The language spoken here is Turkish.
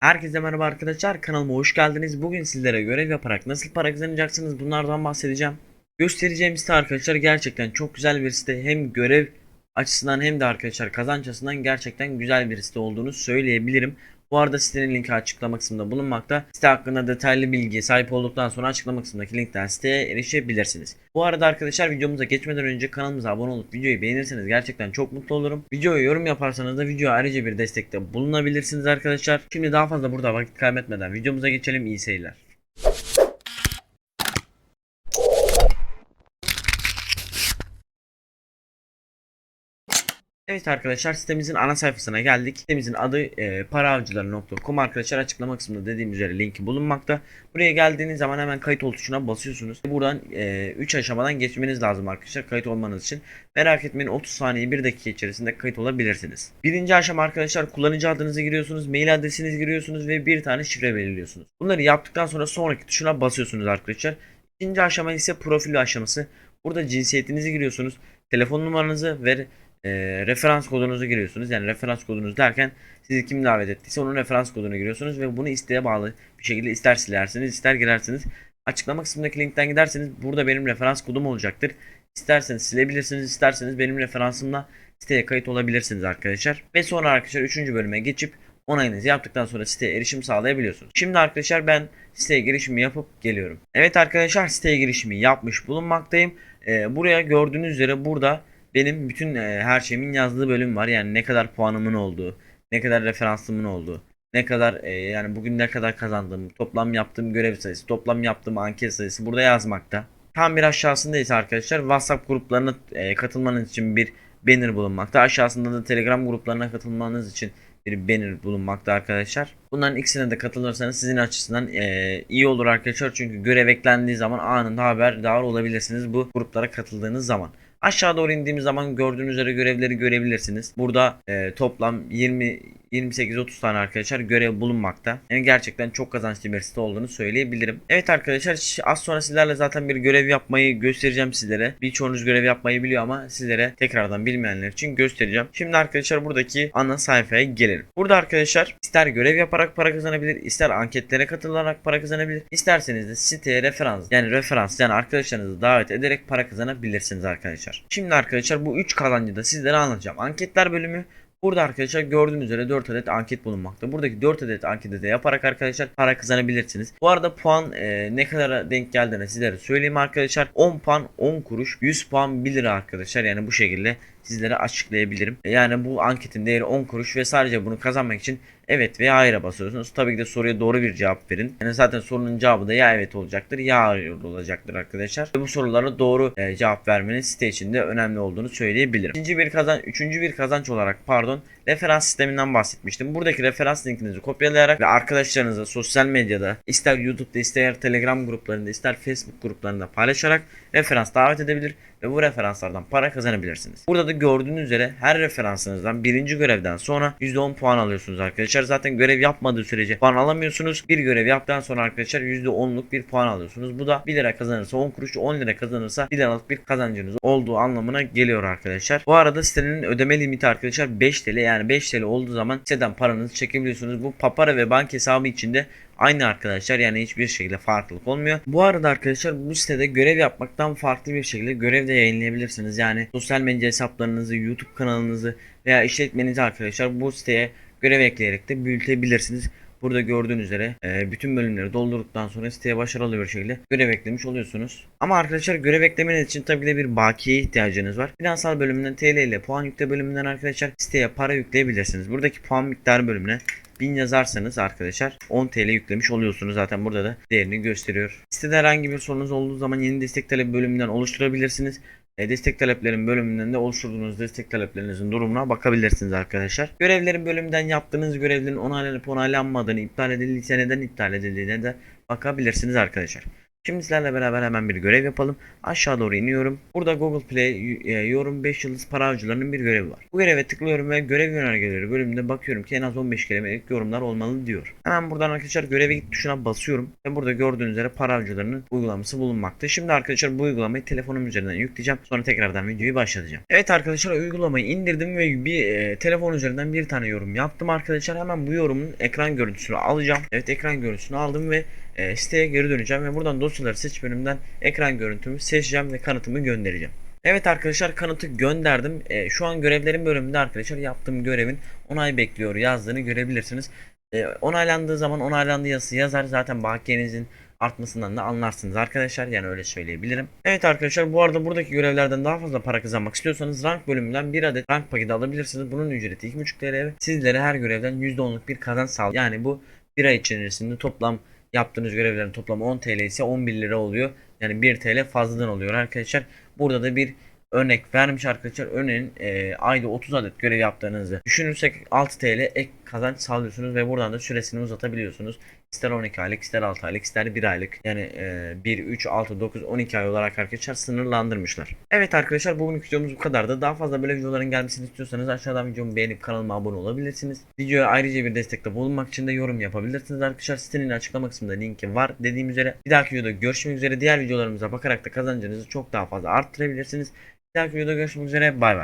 Herkese merhaba arkadaşlar kanalıma hoş geldiniz. Bugün sizlere görev yaparak nasıl para kazanacaksınız bunlardan bahsedeceğim. Göstereceğim site arkadaşlar gerçekten çok güzel bir site. Hem görev açısından hem de arkadaşlar kazanç açısından gerçekten güzel bir site olduğunu söyleyebilirim. Bu arada sitenin linki açıklama kısmında bulunmakta. Site hakkında detaylı bilgiye sahip olduktan sonra açıklama kısmındaki linkten siteye erişebilirsiniz. Bu arada arkadaşlar videomuza geçmeden önce kanalımıza abone olup videoyu beğenirseniz gerçekten çok mutlu olurum. Videoya yorum yaparsanız da videoya ayrıca bir destekte bulunabilirsiniz arkadaşlar. Şimdi daha fazla burada vakit kaybetmeden videomuza geçelim. İyi seyirler. Evet arkadaşlar sitemizin ana sayfasına geldik. Sitemizin adı e, paraavcıları.com arkadaşlar açıklama kısmında dediğim üzere linki bulunmakta. Buraya geldiğiniz zaman hemen kayıt ol tuşuna basıyorsunuz. Buradan 3 aşamadan geçmeniz lazım arkadaşlar kayıt olmanız için. Merak etmeyin 30 saniye 1 dakika içerisinde kayıt olabilirsiniz. Birinci aşama arkadaşlar kullanıcı adınızı giriyorsunuz, mail adresinizi giriyorsunuz ve bir tane şifre belirliyorsunuz. Bunları yaptıktan sonra sonraki tuşuna basıyorsunuz arkadaşlar. İkinci aşama ise profil aşaması. Burada cinsiyetinizi giriyorsunuz, telefon numaranızı ve e, referans kodunuzu giriyorsunuz. Yani referans kodunuz derken sizi kim davet ettiyse onun referans kodunu giriyorsunuz ve bunu isteğe bağlı bir şekilde ister silersiniz ister girersiniz. Açıklama kısmındaki linkten giderseniz burada benim referans kodum olacaktır. İsterseniz silebilirsiniz isterseniz benim referansımla siteye kayıt olabilirsiniz arkadaşlar. Ve sonra arkadaşlar 3. bölüme geçip onayınızı yaptıktan sonra siteye erişim sağlayabiliyorsunuz. Şimdi arkadaşlar ben siteye girişimi yapıp geliyorum. Evet arkadaşlar siteye girişimi yapmış bulunmaktayım. Ee, buraya gördüğünüz üzere burada benim bütün e, her şeyimin yazdığı bölüm var. Yani ne kadar puanımın olduğu, ne kadar referansımın olduğu, ne kadar e, yani bugün ne kadar kazandığım, toplam yaptığım görev sayısı, toplam yaptığım anket sayısı burada yazmakta. Tam bir aşağısında ise arkadaşlar WhatsApp gruplarına e, katılmanız için bir banner bulunmakta. Aşağısında da Telegram gruplarına katılmanız için bir banner bulunmakta arkadaşlar. Bunların ikisine de katılırsanız sizin açısından e, iyi olur arkadaşlar. Çünkü görev eklendiği zaman anında haberdar olabilirsiniz bu gruplara katıldığınız zaman. Aşağı doğru indiğimiz zaman gördüğünüz üzere görevleri görebilirsiniz. Burada e, toplam 20 28-30 tane arkadaşlar görev bulunmakta. Yani gerçekten çok kazançlı bir site olduğunu söyleyebilirim. Evet arkadaşlar az sonra sizlerle zaten bir görev yapmayı göstereceğim sizlere. Birçoğunuz görev yapmayı biliyor ama sizlere tekrardan bilmeyenler için göstereceğim. Şimdi arkadaşlar buradaki ana sayfaya gelelim. Burada arkadaşlar ister görev yaparak para kazanabilir, ister anketlere katılarak para kazanabilir, isterseniz de siteye referans yani referans yani arkadaşlarınızı davet ederek para kazanabilirsiniz arkadaşlar. Şimdi arkadaşlar bu 3 kazancı da sizlere anlatacağım. Anketler bölümü Burada arkadaşlar gördüğünüz üzere 4 adet anket bulunmakta. Buradaki 4 adet anketi de yaparak arkadaşlar para kazanabilirsiniz. Bu arada puan e, ne kadara denk geldiğini sizlere söyleyeyim arkadaşlar. 10 puan 10 kuruş 100 puan 1 lira arkadaşlar. Yani bu şekilde sizlere açıklayabilirim. Yani bu anketin değeri 10 kuruş ve sadece bunu kazanmak için evet veya hayır'a basıyorsunuz. Tabii ki de soruya doğru bir cevap verin. Yani zaten sorunun cevabı da ya evet olacaktır ya hayır olacaktır arkadaşlar. Ve bu sorulara doğru e, cevap vermenin site içinde önemli olduğunu söyleyebilirim. İkinci bir kazanç, üçüncü bir kazanç olarak pardon referans sisteminden bahsetmiştim. Buradaki referans linkinizi kopyalayarak ve arkadaşlarınıza sosyal medyada ister YouTube'da ister Telegram gruplarında ister Facebook gruplarında paylaşarak referans davet edebilir ve bu referanslardan para kazanabilirsiniz. Burada da gördüğünüz üzere her referansınızdan birinci görevden sonra %10 puan alıyorsunuz arkadaşlar. Zaten görev yapmadığı sürece puan alamıyorsunuz. Bir görev yaptıktan sonra arkadaşlar %10'luk bir puan alıyorsunuz. Bu da 1 lira kazanırsa 10 kuruş 10 lira kazanırsa 1 liralık bir kazancınız olduğu anlamına geliyor arkadaşlar. Bu arada sitenin ödeme limiti arkadaşlar 5 TL yani 5 TL olduğu zaman siteden paranızı çekebiliyorsunuz. Bu papara ve bank hesabı içinde Aynı arkadaşlar yani hiçbir şekilde farklılık olmuyor. Bu arada arkadaşlar bu sitede görev yapmaktan farklı bir şekilde görev de yayınlayabilirsiniz. Yani sosyal medya hesaplarınızı, YouTube kanalınızı veya işletmenizi arkadaşlar bu siteye görev ekleyerek de büyütebilirsiniz. Burada gördüğünüz üzere e, bütün bölümleri doldurduktan sonra siteye başarılı bir şekilde görev eklemiş oluyorsunuz. Ama arkadaşlar görev eklemeniz için tabii de bir bakiye ihtiyacınız var. Finansal bölümünden TL ile puan yükle bölümünden arkadaşlar siteye para yükleyebilirsiniz. Buradaki puan miktarı bölümüne 1000 yazarsanız arkadaşlar 10 TL yüklemiş oluyorsunuz. Zaten burada da değerini gösteriyor. Sitede herhangi bir sorunuz olduğu zaman yeni destek talebi bölümünden oluşturabilirsiniz. E, destek taleplerin bölümünden de oluşturduğunuz destek taleplerinizin durumuna bakabilirsiniz arkadaşlar. Görevlerin bölümünden yaptığınız görevlerin onaylanıp onaylanmadığını, iptal edildiyse neden iptal edildiğine de bakabilirsiniz arkadaşlar. Şimdi sizlerle beraber hemen bir görev yapalım. Aşağı doğru iniyorum. Burada Google Play e, yorum 5 yıldız para avcılarının bir görevi var. Bu göreve tıklıyorum ve görev yönergeleri bölümünde bakıyorum ki en az 15 kelimelik yorumlar olmalı diyor. Hemen buradan arkadaşlar göreve git tuşuna basıyorum. Ve burada gördüğünüz üzere para avcılarının uygulaması bulunmakta. Şimdi arkadaşlar bu uygulamayı telefonum üzerinden yükleyeceğim. Sonra tekrardan videoyu başlatacağım. Evet arkadaşlar uygulamayı indirdim ve bir e, telefon üzerinden bir tane yorum yaptım arkadaşlar. Hemen bu yorumun ekran görüntüsünü alacağım. Evet ekran görüntüsünü aldım ve e, siteye geri döneceğim ve buradan dosyaları seç bölümünden ekran görüntümü seçeceğim ve kanıtımı göndereceğim. Evet arkadaşlar kanıtı gönderdim. E, şu an görevlerin bölümünde arkadaşlar yaptığım görevin onay bekliyor yazdığını görebilirsiniz. E, onaylandığı zaman onaylandı yazısı yazar. Zaten bakiyenizin artmasından da anlarsınız arkadaşlar. Yani öyle söyleyebilirim. Evet arkadaşlar bu arada buradaki görevlerden daha fazla para kazanmak istiyorsanız rank bölümünden bir adet rank paketi alabilirsiniz. Bunun ücreti 2.5 TL ve sizlere her görevden %10'luk bir kazanç sağlıyor. Yani bu bir ay içerisinde toplam yaptığınız görevlerin toplamı 10 TL ise 11 lira oluyor. Yani 1 TL fazladan oluyor arkadaşlar. Burada da bir örnek vermiş arkadaşlar. Örneğin e, ayda 30 adet görev yaptığınızı düşünürsek 6 TL ek kazanç sağlıyorsunuz ve buradan da süresini uzatabiliyorsunuz. İster 12 aylık, ister 6 aylık, ister 1 aylık. Yani e, 1, 3, 6, 9, 12 ay olarak arkadaşlar sınırlandırmışlar. Evet arkadaşlar bugünkü videomuz bu kadardı. Daha fazla böyle videoların gelmesini istiyorsanız aşağıdan videomu beğenip kanalıma abone olabilirsiniz. Videoya ayrıca bir destekte bulunmak için de yorum yapabilirsiniz arkadaşlar. Sitenin açıklama kısmında linki var dediğim üzere. Bir dahaki videoda görüşmek üzere. Diğer videolarımıza bakarak da kazancınızı çok daha fazla arttırabilirsiniz. Bir dahaki videoda görüşmek üzere. Bay bay.